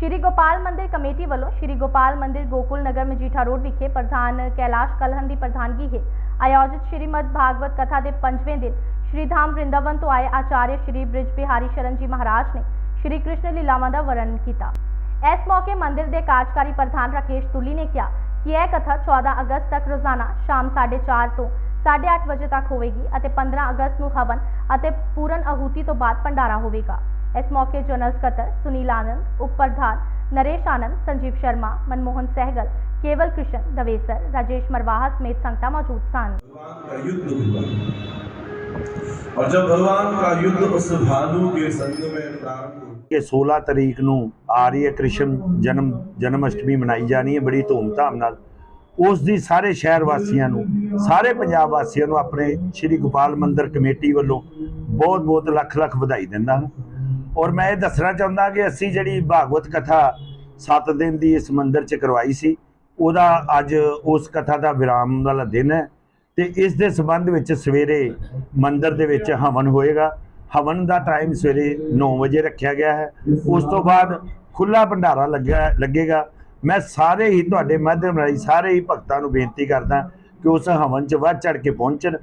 ਸ਼੍ਰੀ ਗੋਪਾਲ ਮੰਦਿਰ ਕਮੇਟੀ ਵੱਲੋਂ ਸ਼੍ਰੀ ਗੋਪਾਲ ਮੰਦਿਰ ਗੋਕੁਲ ਨਗਰ ਮਜੀਠਾ ਰੋਡ ਵਿਖੇ ਪ੍ਰਧਾਨ ਕੈਲਾਸ਼ ਕਲਹਨ ਦੀ ਪ੍ਰਧਾਨਗੀ ਹੇਠ ਆਯੋਜਿਤ ਸ਼੍ਰੀਮਦ ਭਾਗਵਤ ਕਥਾ ਦੇ ਪੰਜਵੇਂ ਦਿਨ ਸ਼੍ਰੀ ਧਾਮ ਵ੍ਰਿੰਦਾਵਨ ਤੋਂ ਆਏ ਆਚਾਰਿਆ ਸ਼੍ਰੀ ਬ੍ਰਿਜ ਬਿਹਾਰੀ ਸ਼ਰਨ ਜੀ ਮਹਾਰਾਜ ਨੇ ਸ਼੍ਰੀ ਕ੍ਰਿਸ਼ਨ ਲੀਲਾਵਾਂ ਦਾ ਵਰਣਨ ਕੀਤਾ। ਇਸ ਮੌਕੇ ਮੰਦਿਰ ਦੇ ਕਾਰਜਕਾਰੀ ਪ੍ਰਧਾਨ ਰਾਕੇਸ਼ ਤੁਲੀ ਨੇ ਕਿਹਾ ਕਿ ਇਹ ਕਥਾ 14 ਅਗਸਤ ਤੱਕ ਰੋਜ਼ਾਨਾ ਸ਼ਾਮ 4:30 ਤੋਂ 8:30 ਵਜੇ ਤੱਕ ਹੋਵੇਗੀ ਅਤੇ 15 ਅਗਸਤ ਨੂੰ ਹਵਨ ਅਤੇ ਪੂਰਨ ਆਹੂਤੀ ਤੋਂ ਬਾਅਦ ਭੰਡਾਰਾ ਹੋਵੇਗਾ। ਇਸ ਮੌਕੇ ਜਨਰਲ ਸਕੱਤਰ ਸੁਨੀਲ ਆਨੰਦ ਉਪ ਪ੍ਰਧਾਨ ਨਰੇਸ਼ ਆਨੰਦ ਸੰਜੀਵ ਸ਼ਰਮਾ ਮਨਮੋਹਨ ਸਹਿਗਲ ਕੇਵਲ ਕ੍ਰਿਸ਼ਨ ਦਵੇਸਰ ਰਾਜੇਸ਼ ਮਰਵਾਹਾ ਸਮੇਤ ਸੰਗਤਾਂ ਮੌਜੂਦ ਸਨ भगवान का युद्ध हुआ और जब भगवान का युद्ध उस भालू के संग में प्रारंभ हुआ ਕਿ 16 ਤਰੀਕ ਨੂੰ ਆ ਰਹੀ ਹੈ ਕ੍ਰਿਸ਼ਨ ਜਨਮ ਜਨਮ ਅਸ਼ਟਮੀ ਮਨਾਈ ਜਾਣੀ ਹੈ ਬੜੀ ਧੂਮਧਾਮ ਨਾਲ ਉਸ ਦੀ ਸਾਰੇ ਸ਼ਹਿਰ ਵਾਸੀਆਂ ਨੂੰ ਸਾਰੇ ਪੰਜਾਬ ਵਾਸੀਆਂ ਨੂੰ ਆਪਣੇ ਸ਼੍ਰੀ ਗੋਪਾਲ ਮੰਦਿਰ ਕਮੇਟੀ ਵੱਲੋਂ ਬਹੁਤ ਬਹੁਤ ਲੱਖ ਲੱਖ ਵਧਾਈ ਦਿੰਦਾ ਹਾਂ ਔਰ ਮੈਂ ਇਹ ਦੱਸਣਾ ਚਾਹੁੰਦਾ ਕਿ ਅਸੀਂ ਜਿਹੜੀ ਭਾਗਵਤ ਕਥਾ 7 ਦਿਨ ਦੀ ਇਸ ਮੰਦਿਰ 'ਚ ਕਰਵਾਈ ਸੀ, ਉਹਦਾ ਅੱਜ ਉਸ ਕਥਾ ਦਾ ਵਿਰਾਮ ਵਾਲਾ ਦਿਨ ਹੈ ਤੇ ਇਸ ਦੇ ਸੰਬੰਧ ਵਿੱਚ ਸਵੇਰੇ ਮੰਦਿਰ ਦੇ ਵਿੱਚ ਹਵਨ ਹੋਏਗਾ। ਹਵਨ ਦਾ ਟਾਈਮ ਸਵੇਰੇ 9 ਵਜੇ ਰੱਖਿਆ ਗਿਆ ਹੈ। ਉਸ ਤੋਂ ਬਾਅਦ ਖੁੱਲਾ ਭੰਡਾਰਾ ਲੱਗਿਆ, ਲੱਗੇਗਾ। ਮੈਂ ਸਾਰੇ ਹੀ ਤੁਹਾਡੇ ਮਾਧਿਅਮ ਰਾਹੀਂ ਸਾਰੇ ਹੀ ਭਗਤਾਂ ਨੂੰ ਬੇਨਤੀ ਕਰਦਾ ਕਿ ਉਸ ਹਵਨ 'ਚ ਵੱਧ ਚੜ ਕੇ ਪਹੁੰਚਣ।